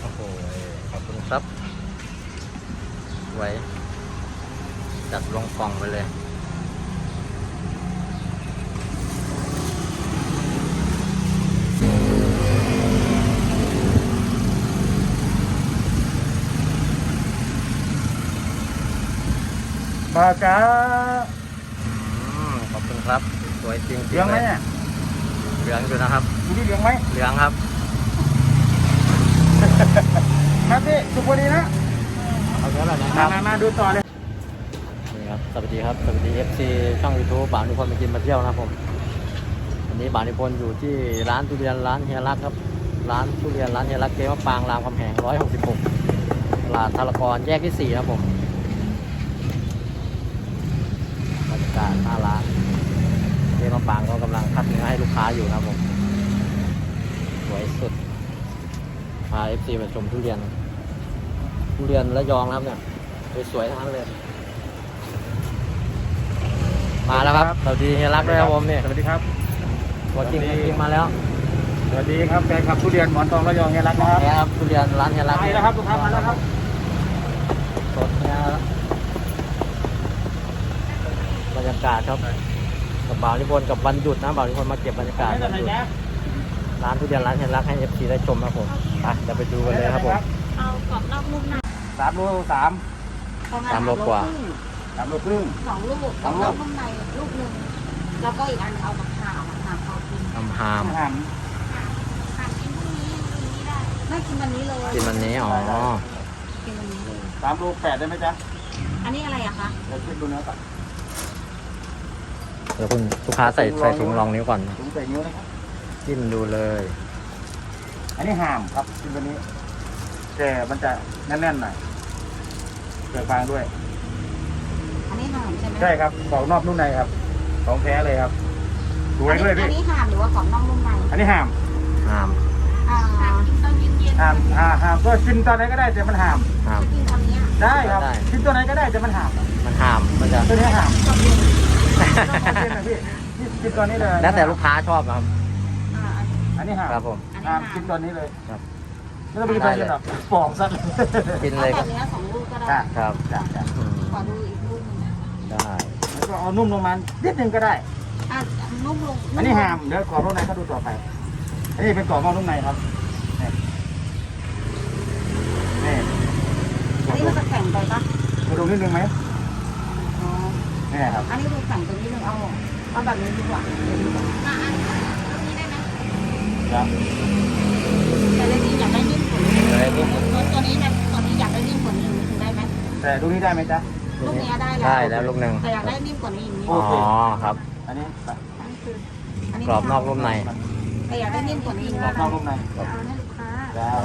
โอ้โหขอบคุณครับ ไว้ จัดลงกล่องไปเลยมาจ้าอืมขอบคุณครับ สวยจริงๆเลี้ยงไหม เลยเนี่ยเหลืองอยู่นะครับดูที่เลี้ยงไหมเหลืองครับ ครับพี่สุขดีนะเอาเยอะเลยนะคมารับมามาดูต่อเลยนี่ครับสวัสดีครับสวัสดี FC ช่อง YouTube บ่าวนิพนธ์มากินมาเที่ยวนะครับผมวันนี้บ่าวนิพนธ์อยู่ที่ร้านทุเรียนร้านเฮียรักครับ ร้านทุเรียนร้านเฮียรักเกมะปางรามคำแหง166ตลาดทารกรแยกที่4นะครับผมบรรยากาศหน้าร้าน เกมะปางก็กำลังคัดเนื้อให้ลูกค้าอยู่นะครับผมสวยสุดพา FC มาชมทุเรียน ทุเรียนระยองนะครับเนี่ยสวยๆทั้งนั้นเลยมาแล้วครับสวัสดีเฮียรักด้วยครับผมเนี่ยสวัสดีครับตัวจริงสวัสดีจริงมาแล้ว สวัสดีครับแฟนคลับทุเรียนหมอนทองระยองเฮียรักนะครับแกครับทุเรียนร้านเฮียรักไปแล้วครับลูกค้ามาแล้วครับสดเนี่ยบรรยากาศครับกั บบ่าวนิพนธ์กับวันหยุดนะบ่าวนิพนธ์มาเก็บบรรยากาศวันหยุดร้านทุเรียนร้านเฮียรักให้เอฟซีได้ชมครับผมไปเดี๋ยวไปดูกันเลยครับผมเอากรอบนอกนุ่มในสามโลสามประมาณสามโลกว่าครึ่งสามโลครึ่งสองลูกกสรอองบลูนอกกนุ่มในลูกหนึ่งแล้วก็อีกอันเอามาผ่ามาผ่าเอากินทำฮามอาหารผ่ากินพรุ่งนี้พรุ่งนี้ได้ไม่กินวันนี้เลยกินวันนี้อ๋อกินวันนี้เลยสามโลแปดได้ไหมจ๊ะอันนี้อะไรอะคะเดี๋ยวเช็คดูเนื้อก่อน เดี๋ยวคุณลูกค้าใส่ใส่ถุงรองนิ้วก่อนถุงใส่นิ้วนะครับ จิ้มดูเลย อันนี้ห่ามครับชิ้นตัวนี้แต่มันจะแน่นๆหน่อยเกิดฟางด้วย อันนี้ห่ามใช่ไหมใช่ครับของนอกนุ่มในครับ ของแท้เลยครับสวยด้วยอัพี่นนี้ห่ามหรือว่ากรอบนอกนุ่มในอันนี้ห่ามฮามอ่าตอนเย็นห่ามอ่าห่ามก็กินตอนไหนก็ได้แต่มันห่ามฮามจะกินตอนนี้อะได้ครับได้กินตัวไหนก็ได้แต่มันห่ามมันฮามมันจะตัวนี้ห่าม กรอบเย็นต้องกินนะพี่นี่กินตัวนี้เลยแล้วแต่ลูกค้าชอบนะครับ อ่า อันนี้ห่ามครับผมอันนี้ห่ามห่ามกินตัวนี้เลยครับ ไม่ต้องไปกินตัวนี้หรอกปอกซะกินเอาเลยแบครับบนี้สองลูกก็ได้จ้ะครับจ้ะจ้ะอืมขอดูอีกลูกหนึงได้แล้วก็เอานุ่มลงมานิดนึงก็ได้ อะนุ่มลงอันนี้ห่ามเดี๋ยวกรอบนุ่มในเขาดูต่อไป อันนี้เป็นกรอบนอกนุ่มในครับนี่นี่อันนี้มันจะแข็งไปปะมาดูนิดนึงไหมอ๋อ นี่ครับ อันนี้ดูแข็งตัวนี้เลยเอาเอาแบบนี้ดีกว่าเดี๋ยวดีกว่าอะอันนี้ได้ไหมครับแต่เรื่องนี้อยากได้นิ่มกว่านี้อะไรนี่ตัวตัวนี้เนี่ยตัวนี้อยากได้นิ่มกว่านี้ถึงได้ไหมแต่ดูนี้ได้ไหมจ๊ะลูกนี้ได้แล้วได้แล้วลูกหนึ่งแต่อยากได้นิ่มกว่านี้อีกนิดโออ๋อเคครับอันนี้อันนี้คืออันนี้กรอบนอกนุ่มในแต่อยากได้นิ่มกว่านี้อีกกนิรอดบนอกนุ่มในเอาให้ลูกค้าแล้ว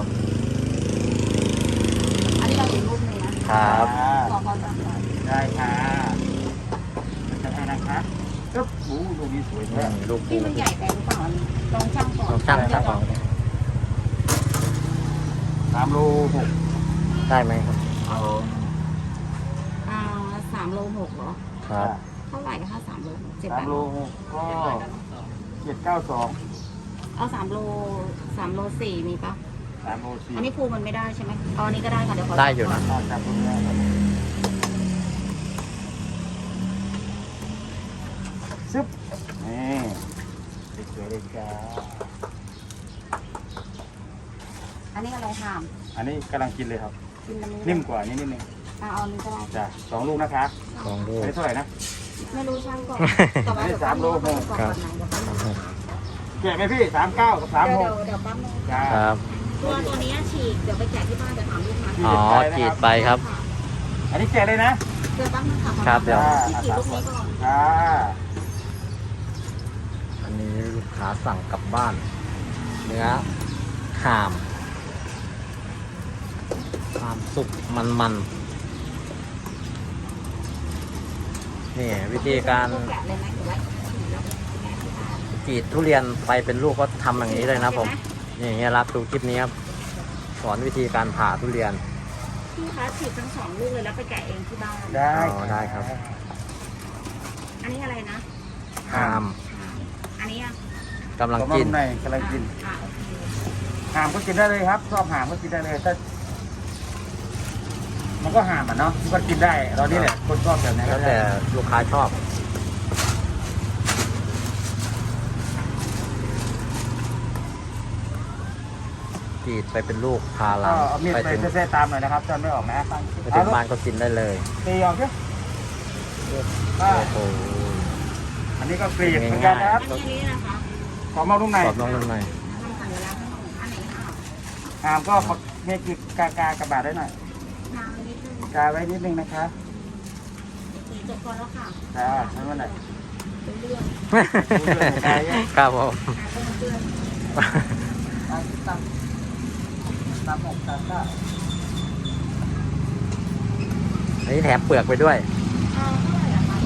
อันนี้เราอีกรูปหนึงนะครับขอขอจับก่อนได้ค่ะจะให้นะคะ ก็โอ้ดูดีสวยอืแท้มลูกที่ปูมันใหญ่ไปหรือเปล่าอันนี้ลองช่างก่อนลองช่างช่างก่อนสามโลหกได้ไหมครับเอาอ่าสามโลหกเหรอครับเท่าไหร่คะสามโลหกเจ็ดสาแปมดโลโลหกก็เจ็ดเก้าสองเอาสามโลสามโลสี่มีปะสามโลสี่อันนี้ภูมันไม่ได้ใช่ไหมเอาอันนี้ก็ได้ค่ะเดี๋ยวขอได้อยู่นะอ่าจับตรงนี้ครับซึบนี่สวย เลยจ้าอันนี้อะไรถามอันนี้กำลังกินเลยครับกินมันนิ่มกว่านี้นิดนึงอะเอาอันนี้ก็ได้จ้ะสองลูกนะคะสองลูกอันนี้เท่าไหร่นะ ไม่รู้ช่างก่อนแต่ว่าเดี๋ยวสามโลหกก่อนครับ ก่อนไหนเดี๋ยวแป๊บนึงแกะไหมพี่สามเก้ากับสามเดี๋หยวกเดี๋ยวแป๊บนึงจ้าครับ ตัวตัวนี้ฉีกเดี๋ยวไปแกะที่บ้านเดี๋ยวถามลูกค้าอ๋อจีดไปครับค่ะอันนี้แกะเลยนะ เดี๋ยวแป๊บนึงค่ะขอครับเดี๋ยวที่ฉีกลูกนี้ก่อนจ้าอันนี้ลูก ค้าสั่งกลับบ้าน เนื้อข่ามข่ามสุกมันมันๆนี่ วิธีการแกะเลยไหมหรือว่าฉีกแล้วแกะที่บ้านกรีดทุเรียนไปเป็นลูกก็ทำอย่างนี้เลยนะผม นี่เฮียรักดูคลิปนี้ครับสอนวิธีการผ่าทุเรียนพี่คะฉีกทั้งสองลูกเลยแล้วไปแกะเองที่บ้านได้อ๋อได้ครับ อันนี้อะไรนะข่ามอันนี้อะ กำลังกำลังกินในกำลังกินอะหามก็กินได้เลยครับชอบหามก็กินได้เลยถ้ามันก็หามอะเนาะมันก็กินได้เรานี่แหละคนชอบแบบไหนแล้ก็วได้แต่ลูกค้าชอบ กรีดไปเป็นลูกพาก็ลามเอามีดไปไปถึงเส้นๆตามหน่อยนะครับจนไม่ออกนะไปถึงบ้านก็กินได้เลย ตีออกสิโอ้โห อันนี้ก็กรีดเหมือนกันนะครับอันนี้นะคะ ขอมาตรงไหนกรอบน้องนุ่มในทำสัญลักษณ์อันไหนค่ะหามก็มีกรีดกากากระบาดได้หน่อยน้ำนิดนึงกาไว้นิดนึงนะคะสีจบก่อนแล้วค่ะจ้าใช้วันไหนเป็นเรื่องครับผมการต้มเกลือตามตามตามหกตามเก้าอันนี้แถมเปลือกไปด้วย เอาเท่าไหร่อะคะ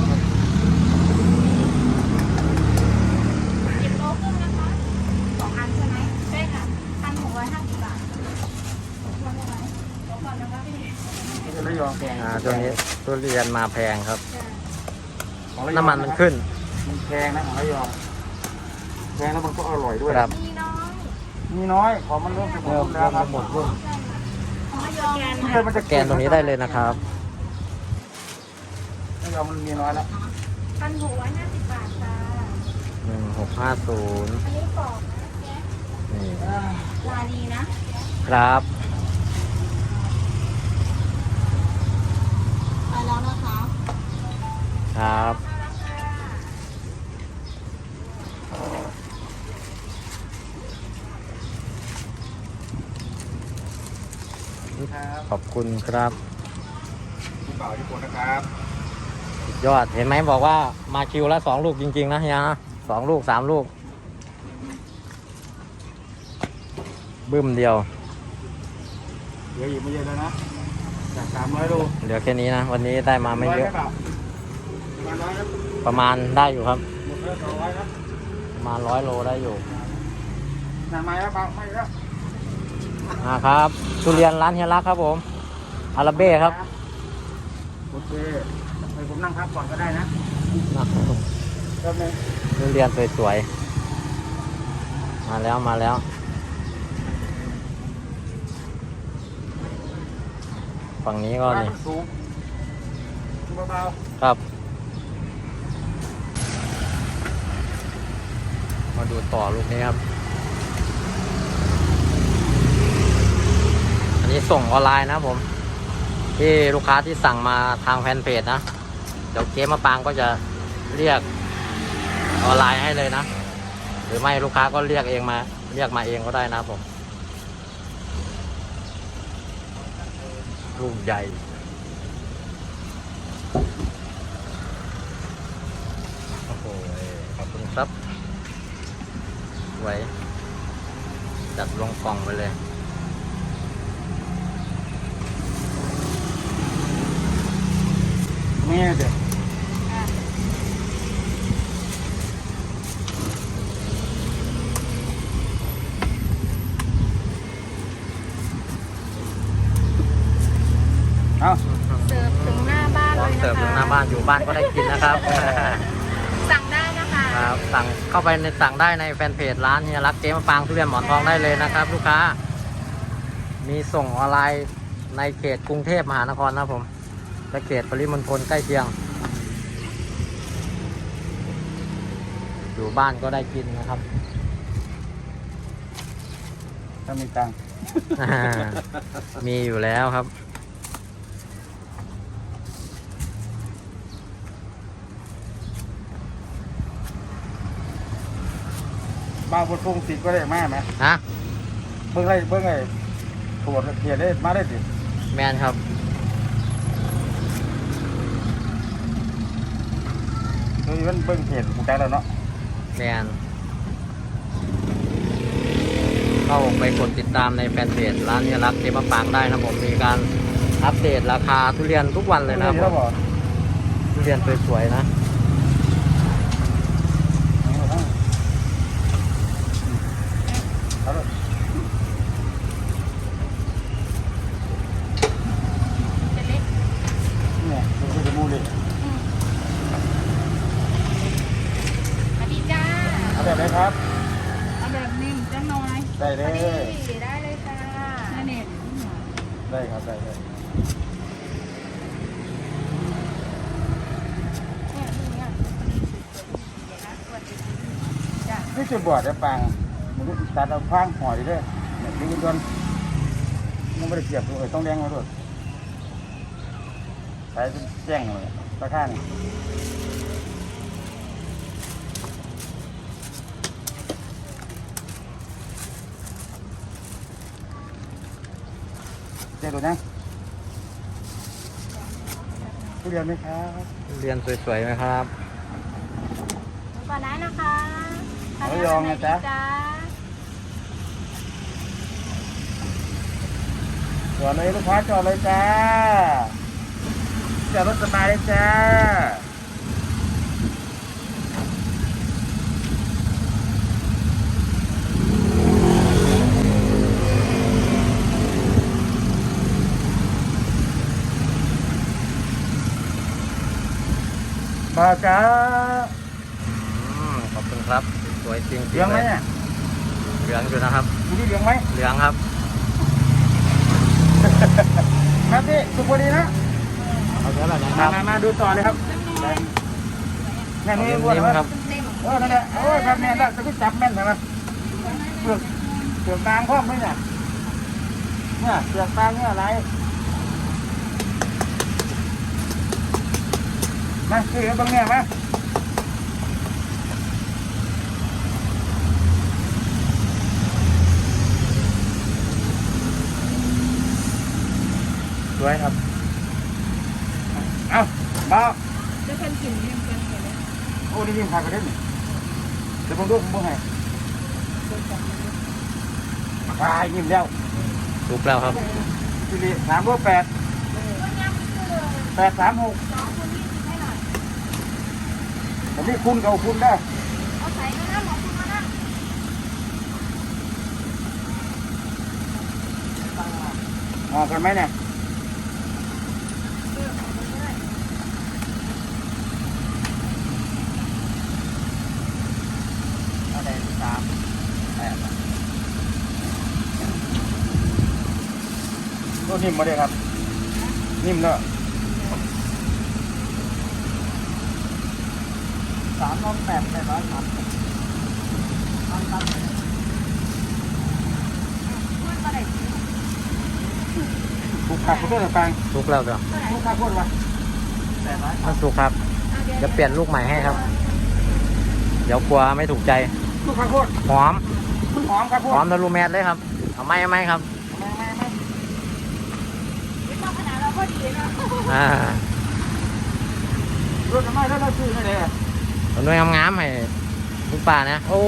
สิบโลครึ่งนะคะสองอันใช่ไหมใช่ค่ะพันหกร้อยห้าสิบบาทรวมได้ไหมรวมก่อนนะคะพี่ ไม่ใช่ระย องแกงอ่าตัวนี้ทุเรียนมาแพงครับจ้ะของระยองน้ำมันมันขึ้นมันแพงนะของระยองแพงแล้วมันก็อร่อยด้วยครับมีน้อยมีน้อยของมันเริ่มจะหมดแล้วครับหมดรุ่นของระยองทุเรียนมันจะแกนตรงนี้ได้เลยนะครับ ระยองมันมีน้อยแล้วพันหกร้อยห้าสิบบาทค่ะหนึ่งหกห้าศูนย์อันนี้กรอบนะแจ๊คนี่ลาดีนะ ครับ ไป แล้วนะคะครับครับขอบคุณครับพี่เป่าญี่ปุ่นนะครับสุดยอดเห็นไหมบอกว่ามาคิวละสองลูกจริง ๆ นะเฮียนะสองลูกสามลูก บึ้มเดียวเหลืออยู่ไม่เยอะแล้วนะ จากสามร้อยโลเหลือแค่นี้นะ วันนี้ได้มาไม่เยอะร้ปล่าประมาณร้อยครับประมาณได้อยู่ครับ หมดแล้วสองร้อยครับประมาณร้อยโลได้อยู่นานไหมครับเปล่าไม่แล้วอ่าครับทุเรียนร้านเฮียรักครับผมอาราเบ้ครับโอเคไปผมนั่งพักก่อนก็ได้นะแป๊บนึงทุเรียนสวยๆมาแล้วมาแล้ว ฝั่งนี้ก็นี่สูงเบาครับ มาดูต่อลูกนี้ครับ อันนี้ส่งออนไลน์นะผม ที่ลูกค้าที่สั่งมาทางแฟนเพจนะ เดี๋ยวเจ๊มะปางก็จะเรียกออนไลน์ให้เลยนะ หรือไม่ลูกค้าก็เรียกเองมา เรียกมาเองก็ได้นะผม ลูกใหญ่โอ้โหขอบคุณครับไว้จัดลงกล่องไปเลยๆนี่เด็ดเอา เสิร์ฟถึงหน้าบ้าน พร้ เล อม ยนะคะ เสิร์ฟถึงหน้า บ้านอยู่บ้านก็ได้กินนะครับสั่งได้นะคะครับสั่งเข้าไปในสั่งได้ในแฟนเพจร้านเฮียรักเจ๊มะปางทุเรียนหมอนทองได้เลยนะครับ ลูกค้า มีส่งออนไลน์ในเขตกรุงเทพมหานครนะครับผมและเขตปริมณฑลใกล้เคียง อยู่บ้านก็ได้กินนะครับ ถ้ามีตังค์มีอยู่แล้วครับ บ้าบนฟงติดก็ได้มาไหมฮะเบิ่งไรเบิ่งไอ้ตรวจเขียนได้มาได้สิแมนครับคือมันเบิ่งเขียนถูกใจแล้วเนาะแมนเข้าไปกดติดตามในแฟนเพจร้านเฮียรักเจ๊มะปางได้นะผมมีการอัปเดตราคาทุเรียนทุกวันเลยนะครับแล้วผมบอกทุเรียนสวยๆนะ เอาเลย จะเล็ก เนี่ยดูที่จมูกดิ สวัสดีจ้า เอาแบบไหนครับ เอาแบบนิ่มจังน้อย ได้เล พอดี ย ได้เลยค่ะ นั่นเอง ได้ครับได้ได้ เนี่ยเนี่ยเดี๋ยวนะสวัสดี จ้ะนี่จุดบอดได้ปังมันก็ตัดเอาฟางหอยด้วยเนี่ยดึงจนมันไม่ได้เสียบเลยต้องแดงมาด้วยใช้เป็นแจ้งเลยตะข้านี่เจ๊ดูนะทุเรียนไหมครับ เรียนสวยๆไหมครับดูก่อนได้นะคะ ระยองนะจ๊ะจ้าจอดเลยลูกค้าจอดเลยจ้าจอดรถสบายเลยจ้ามาจ้าอืมขอบคุณครับ สวยจริงๆเหลืองไหมเนี่ยเหลืองอยู่นะครับดูนี่เหลืองไหมเหลืองครับครับพี่สุกพอดีนะเอาเนื้อแบบไหนคมารับมามาดูต่อเลยครับแม่เอานี่นิ่อ้วนมไหมๆครับเต็มโอ้นั่นแหละโอ้ยครับแม่ได้จะพี่จับแม่นใช่ไหมเปลือกเปลือกบางพร้อมไหมเนี่ยเนี่ยเปลือกบางเนี่ยอะไรมาซื้อบางเนี่ยมา วยครับ เอาเบาจะเป็นกลิ่นเรียงกันเลยโอ้นี่ยิ่งขากระเด็นนี่เดี๋ยวผมดูผมบอกให้ตายยิ้มแล้วสุกแล้วครับทีนี้สามร้อยแปดแปดสามหกองคนยี่สิบให้หน่อยผมนี่คุณกับคุณได้เอาใส่มานั่งของคุณมานั่งออกกันไหมเนี่ย เออเอาไปเลย อะไรสามแปด ตัวนิ่มมาเลยครับ นิ่มเนอะสามร้อยแปดแปดร้อยสามมันก็ได้ถูกขาดคุณต้นต่างสุกแล้วเดี๋ยวถูกขาดคุณวะแปดร้อย มันสุกครับเดี๋ยวจะเปลี่ยนลูกใหม่ให้ครับ เดี๋ยวกลัวไม่ถูกใจถูกข้าดคุณหอม หอมครับคุณหอมทะลุแมสเลยครับ เอาไหมเอาไหมครับ ไม่ไม่ไม่ ไม่ต้องขนาดเราพ อดีนะอ่ารถทำไมแล้วเราซื้อไม่ได้อะเอาด้วยงามๆให้ลูกป่านะ โอ้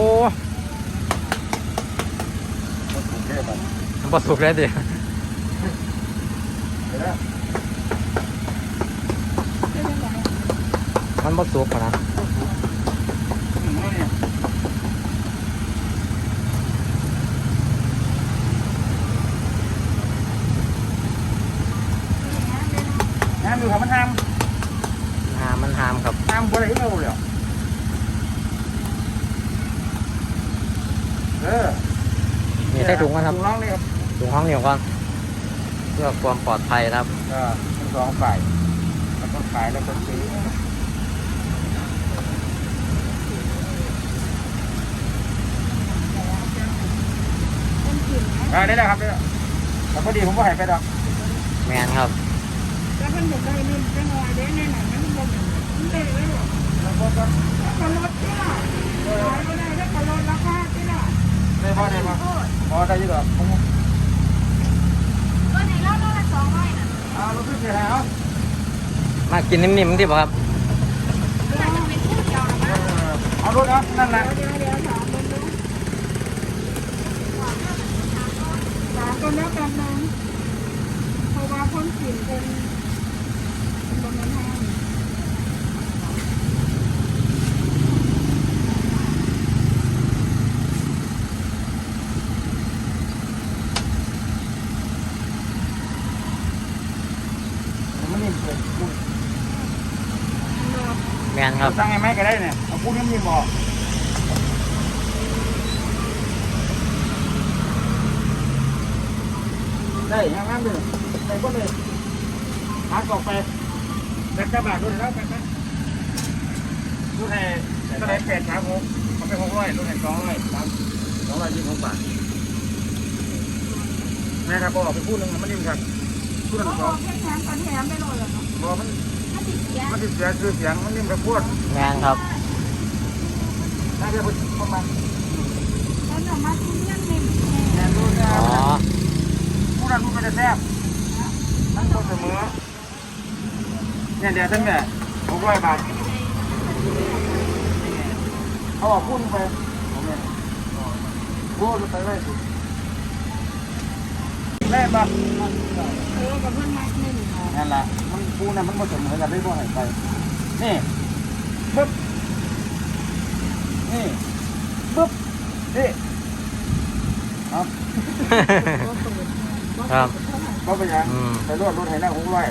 รถถูกได้ป่ะมันบ่สุกเลยดิเดี๋ยวนะมันบ่สุกนะ อืมนี่น้ำดูครับมันห้าม หามมันหามครับ ห้ามบ่ได้เอาเลยเออ นี่ใส่ถุงนะครับ ถุงน้องนี่ครับ ถุงห้องเหนียวก่อน เพื่อ ความปลอดภัยนะครับก็ทั้งสองฝ่ายแล้วก็ขายแล้วก็ซื้อเป็นกลิ่นนะอ่าได้แล้วครับได้แล้วแต่พอดีผมก็หายไปดอกแมนครับแล้วมันบอกได้นี่จะงอยได้แน่นอนนะมันบอกมันได้เลยหรอแล้วก็ก็กระโดดที่ล่ะขายไม่ได้แล้วกระโดดราคาที่ล่ะได้พอได้พอโอ้ยพอได้อยี่ดอกผม ก็ในรอบละสอง ร้อยน่ะเอาลูกขึ้นเสียแล้วมากินนิ่มๆที่บ่ครับน่าจะเป็นผู้เดียวนะเอมั้งอเอารถเอานั่นแหละเดี๋ยวเดี๋ยวถามคนดูถามคนแล้วกันนึงเพราะว่าคนกลิ่นเป็นเป็นบนนั้นห้าง มันนิ่มเลย แมน ครับตั้งไงแม่ก็ได้เนี่ยเอาพูดนิ่มๆบอกได้งามๆเลยไปก็เลยหากออกไปแบกกระบะดูแล้วแบกนะดูให้ก็ได้แปดสามหกเอาไปหกร้อยดูให้สองร้อยสามสองร้อยยี่สิบหกบาทแม่ครับบอกไปพูดหนึ่งมันนิ่มครับพูดหนึ่งเขาสบอองกแค่แถมกันแถมไปเลยเหรอเนาะบอกมันถ้าติดเสีย มันติดเสียคือเสียงมันนิ่มกับพูดงานครับน่าจะพูดประมาณแล้วเดี๋ยวมาทุเรียนเมนแทนดูนะอ๋อพูดนั้นพูดไปได้แซ่บทั้งหมดเสมอเนี่ยเดี๋ยวทั้งเนี่ยหกร้อยบาทเขาบอกพูดไปผมเนี่ยพูดไปเลยแม่บ้าเออกับเพื่อนมาหนึ่งนั่นแหละ ปูนะมันผสมกันได้บ่หายไป นี่ปึ๊บนี่ปึ๊บนี่ครับ ครับก็เป็นยังอืมไปรวดรถให้หน้าหกร้อย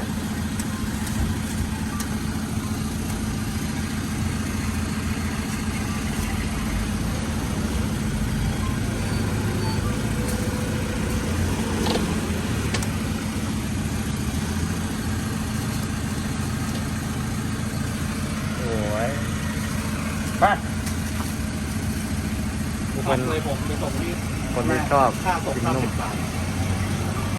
ก็เลยผมไปส่งที่คนที่ชอบค่าส่งกินนุ่ม